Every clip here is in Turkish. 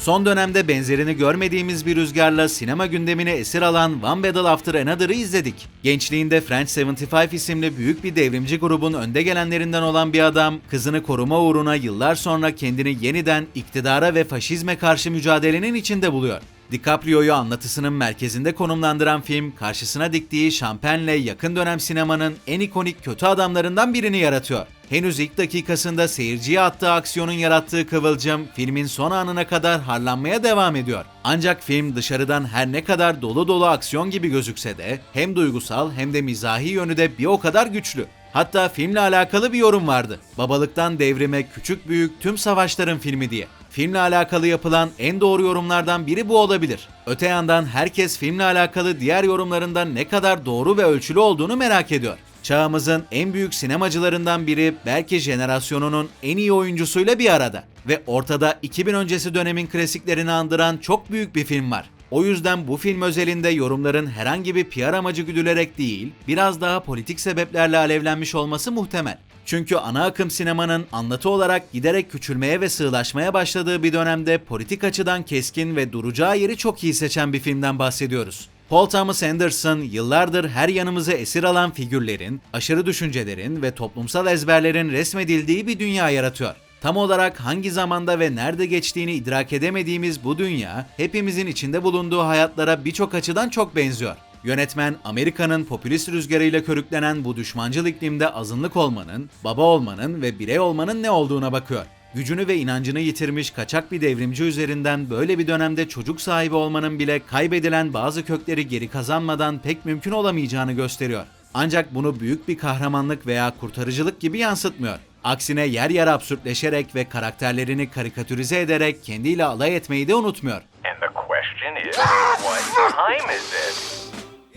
Son dönemde benzerini görmediğimiz bir rüzgarla sinema gündemini esir alan One Battle After Another'ı izledik. Gençliğinde French 75 isimli büyük bir devrimci grubun önde gelenlerinden olan bir adam, kızını koruma uğruna yıllar sonra kendini yeniden iktidara ve faşizme karşı mücadelenin içinde buluyor. DiCaprio'yu anlatısının merkezinde konumlandıran film, karşısına diktiği şampenle yakın dönem sinemanın en ikonik kötü adamlarından birini yaratıyor. Henüz ilk dakikasında seyirciye attığı aksiyonun yarattığı kıvılcım filmin son anına kadar harlanmaya devam ediyor. Ancak film dışarıdan her ne kadar dolu dolu aksiyon gibi gözükse de hem duygusal hem de mizahi yönü de bir o kadar güçlü. Hatta filmle alakalı bir yorum vardı. Babalıktan devrime küçük büyük tüm savaşların filmi diye. Filmle alakalı yapılan en doğru yorumlardan biri bu olabilir. Öte yandan herkes filmle alakalı diğer yorumlarından ne kadar doğru ve ölçülü olduğunu merak ediyor. Çağımızın en büyük sinemacılarından biri belki jenerasyonunun en iyi oyuncusuyla bir arada. Ve ortada 2000 öncesi dönemin klasiklerini andıran çok büyük bir film var. O yüzden bu film özelinde yorumların herhangi bir PR amacı güdülerek değil, biraz daha politik sebeplerle alevlenmiş olması muhtemel. Çünkü ana akım sinemanın anlatı olarak giderek küçülmeye ve sığlaşmaya başladığı bir dönemde politik açıdan keskin ve duracağı yeri çok iyi seçen bir filmden bahsediyoruz. Paul Thomas Anderson yıllardır her yanımızı esir alan figürlerin, aşırı düşüncelerin ve toplumsal ezberlerin resmedildiği bir dünya yaratıyor. Tam olarak hangi zamanda ve nerede geçtiğini idrak edemediğimiz bu dünya, hepimizin içinde bulunduğu hayatlara birçok açıdan çok benziyor. Yönetmen Amerika'nın popülist rüzgarıyla körüklenen bu düşmancıl iklimde azınlık olmanın, baba olmanın ve birey olmanın ne olduğuna bakıyor. Gücünü ve inancını yitirmiş kaçak bir devrimci üzerinden böyle bir dönemde çocuk sahibi olmanın bile kaybedilen bazı kökleri geri kazanmadan pek mümkün olamayacağını gösteriyor. Ancak bunu büyük bir kahramanlık veya kurtarıcılık gibi yansıtmıyor. Aksine yer yer absürtleşerek ve karakterlerini karikatürize ederek kendiyle alay etmeyi de unutmuyor. İt?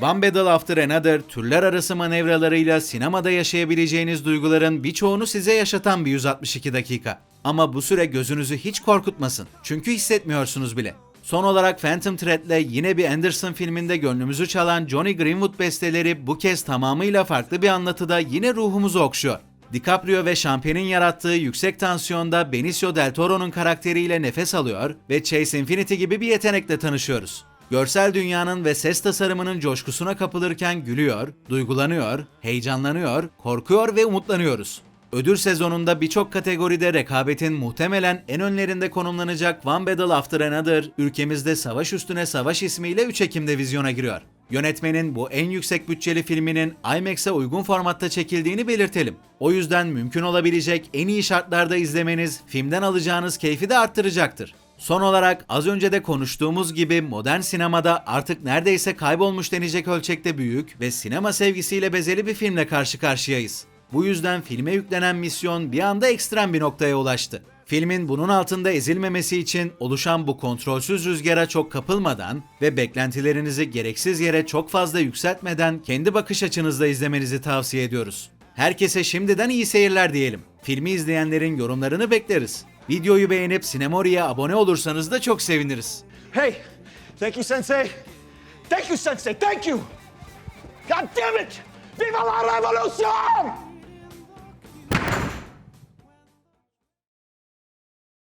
One Battle After Another, türler arası manevralarıyla sinemada yaşayabileceğiniz duyguların birçoğunu size yaşatan bir 162 dakika. Ama bu süre gözünüzü hiç korkutmasın. Çünkü hissetmiyorsunuz bile. Son olarak Phantom Thread'le yine bir Anderson filminde gönlümüzü çalan Johnny Greenwood besteleri bu kez tamamıyla farklı bir anlatıda yine ruhumuzu okşuyor. DiCaprio ve Champagne'in yarattığı yüksek tansiyonda Benicio Del Toro'nun karakteriyle nefes alıyor ve Chase Infinity gibi bir yetenekle tanışıyoruz. Görsel dünyanın ve ses tasarımının coşkusuna kapılırken gülüyor, duygulanıyor, heyecanlanıyor, korkuyor ve umutlanıyoruz. Ödül sezonunda birçok kategoride rekabetin muhtemelen en önlerinde konumlanacak One Battle After Another, ülkemizde Savaş Üstüne Savaş ismiyle 3 Ekim'de vizyona giriyor. Yönetmenin bu en yüksek bütçeli filminin IMAX'e uygun formatta çekildiğini belirtelim. O yüzden mümkün olabilecek en iyi şartlarda izlemeniz filmden alacağınız keyfi de arttıracaktır. Son olarak az önce de konuştuğumuz gibi modern sinemada artık neredeyse kaybolmuş denecek ölçekte büyük ve sinema sevgisiyle bezeli bir filmle karşı karşıyayız. Bu yüzden filme yüklenen misyon bir anda ekstrem bir noktaya ulaştı. Filmin bunun altında ezilmemesi için oluşan bu kontrolsüz rüzgara çok kapılmadan ve beklentilerinizi gereksiz yere çok fazla yükseltmeden kendi bakış açınızla izlemenizi tavsiye ediyoruz. Herkese şimdiden iyi seyirler diyelim. Filmi izleyenlerin yorumlarını bekleriz. Videoyu beğenip Sinemori'ye abone olursanız da çok seviniriz. Hey, thank you, Sensei. Thank you, Sensei. Thank you. God damn it! Viva la revolution!